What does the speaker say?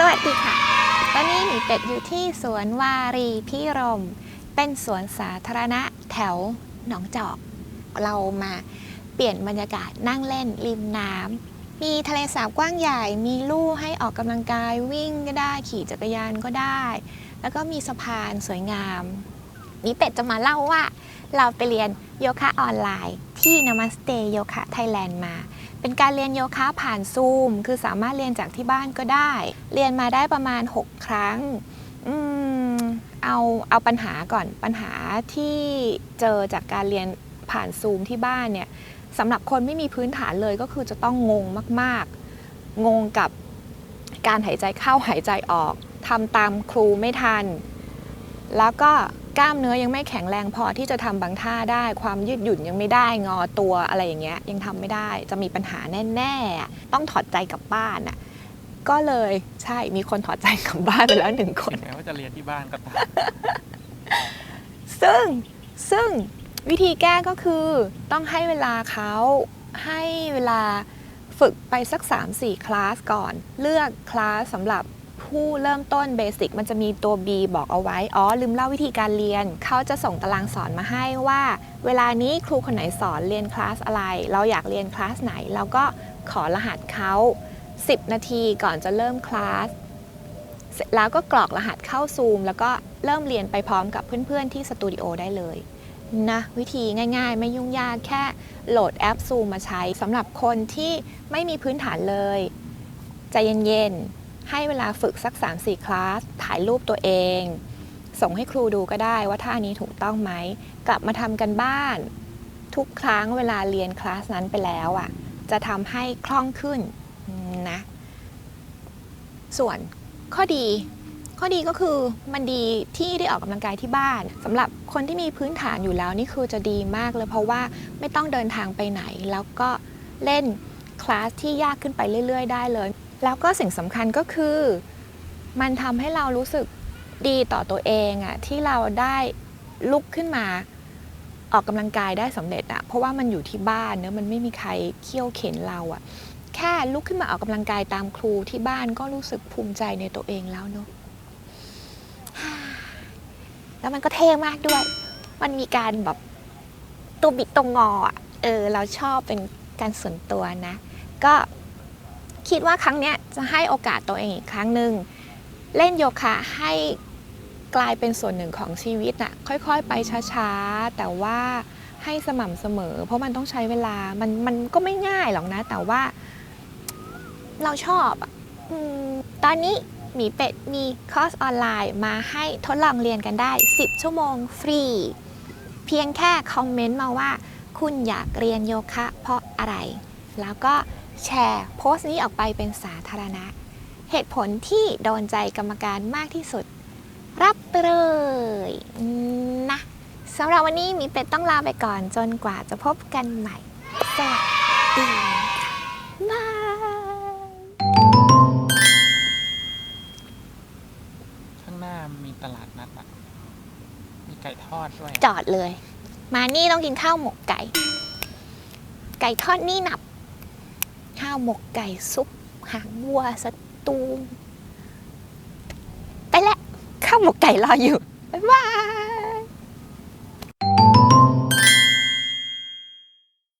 สวัสดีค่ะ ตอนนี้หมีเป็ดอยู่ที่สวนวารีพิรม เป็นสวนสาธารณะแถวหนองจอก เรามาเปลี่ยนบรรยากาศนั่งเล่นริมน้ำ มีทะเลสาบกว้างใหญ่ มีลู่ให้ออกกำลังกายวิ่งก็ได้ขี่จักรยานก็ได้ แล้วก็มีสะพานสวยงาม หมีเป็ดจะมาเล่าว่า เราไปเรียนโยคะออนไลน์ ที่ Namaste Yoga Thailand มา เป็นการเรียนโยคะผ่านซูม คือสามารถเรียนจากที่บ้านก็ได้ เรียนมาได้ประมาณ 6 ครั้งอืมเอาเอาปัญหาก่อนปัญหาที่เจอจากการเรียนผ่านซูมที่บ้านเนี่ยสำหรับคนไม่มีพื้นฐานเลยก็คือจะต้องงงมาก ๆ งงกับการหายใจเข้าหายใจออกทำตามครูไม่ทัน แล้วก็ กล้ามเนื้อยังไม่แข็งแรงพอที่จะทำบางท่าได้ ความยืดหยุ่นยังไม่ได้งอตัวอะไรอย่างเงี้ยยังทำไม่ได้จะมีปัญหาแน่ๆอะต้องถอดใจกลับบ้านอะก็เลยใช่มีคนถอดใจกลับบ้านไปแล้วหนึ่งคนแม้ว่าจะเรียนที่บ้านก็ตามซึ่งซึ่งวิธีแก้ก็คือต้องให้เวลาเขาให้เวลาฝึกไปสัก 3-4 คลาสก่อน เลือกคลาสสำหรับ ผู้เริ่มต้นเบสิกมันจะมีตัว B บอกเอาไว้ อ๋อ ลืมเล่าวิธีการเรียน เขาจะส่งตารางสอนมาให้ว่า เวลานี้ครูคนไหนสอนเรียนคลาสอะไร เราอยากเรียนคลาสไหน เราก็ขอรหัสเขา 10 นาทีก่อนจะเริ่มคลาสเสร็จแล้วก็กรอกรหัสเข้าซูมแล้วก็เริ่มเรียนไปพร้อมกับเพื่อนๆที่สตูดิโอได้เลยนะวิธีง่ายๆ ไม่ยุ่งยากแค่โหลดแอปซูมมาใช้สำหรับคนที่ไม่มีพื้นฐานเลย ใจเย็นๆ ให้เวลาฝึกสัก 3-4 คลาส ถ่ายรูปตัวเอง ส่งให้ครูดูก็ได้ว่าท่านี้ถูกต้องไหม กลับมาทำกันบ้าน ทุกครั้งเวลาเรียนคลาสนั้นไปแล้วอะ จะทำให้คล่องขึ้นนะ ส่วนข้อดี ข้อดีก็คือมันดีที่ได้ออกกำลังกายที่บ้านสำหรับคนที่มีพื้นฐานอยู่แล้วนี่คือจะดีมากเลยเพราะว่าไม่ต้องเดินทางไปไหน แล้วก็เล่นคลาสที่ยากขึ้นไปเรื่อย ๆ ได้เลย แล้วก็สิ่งสำคัญก็คือ มันทำให้เรารู้สึกดีต่อตัวเองอะที่เราได้ลุกขึ้นมาออกกำลังกายได้สำเร็จอะเพราะว่ามันอยู่ที่บ้านเนอะมันไม่มีใครเคี่ยวเข็นเราอะแค่ลุกขึ้นมาออกกำลังกายตามครูที่บ้านก็รู้สึกภูมิใจในตัวเองแล้วเนอะแล้วมันก็เท่มากด้วย มันมีการแบบตัวบิดตรงงออะเออ เราชอบเป็นการส่วนตัวนะ ก็ คิดว่าครั้งเนี้ยจะให้โอกาสตัวเองอีกครั้งหนึ่งเล่นโยคะให้กลายเป็นส่วนหนึ่งของชีวิตอะค่อยๆ ไปช้าๆ แต่ว่าให้สม่ำเสมอ เพราะมันต้องใช้เวลามันมันก็ไม่ง่ายหรอกนะ แต่ว่า เราชอบอตอนนี้หมีเป็ดมีคอร์สออนไลน์มาให้ทดลองเรียนกันได้ 10 ชั่วโมงฟรี เพียงแค่คอมเมนต์มาว่า คุณอยากเรียนโยคะเพราะอะไร แล้วก็ แชร์โพสต์นี้ออกไปเป็นสาธารณะ เหตุผลที่โดนใจกรรมการมากที่สุด รับไปเลยนะสำหรับวันนี้หมีเป็ดต้องลาไปก่อนจนกว่าจะพบกันใหม่สวัสดีค่ะบายข้างหน้ามีตลาดนัดอะมีไก่ทอดด้วย จอดเลย มานี่ต้องกินข้าวหมกไก่ ไก่ทอดนี่หนับ ข้าวหมกไก่ซุปหางวัวสตูไปแล้วข้าวหมกไก่รออยู่ บ๊ายบาย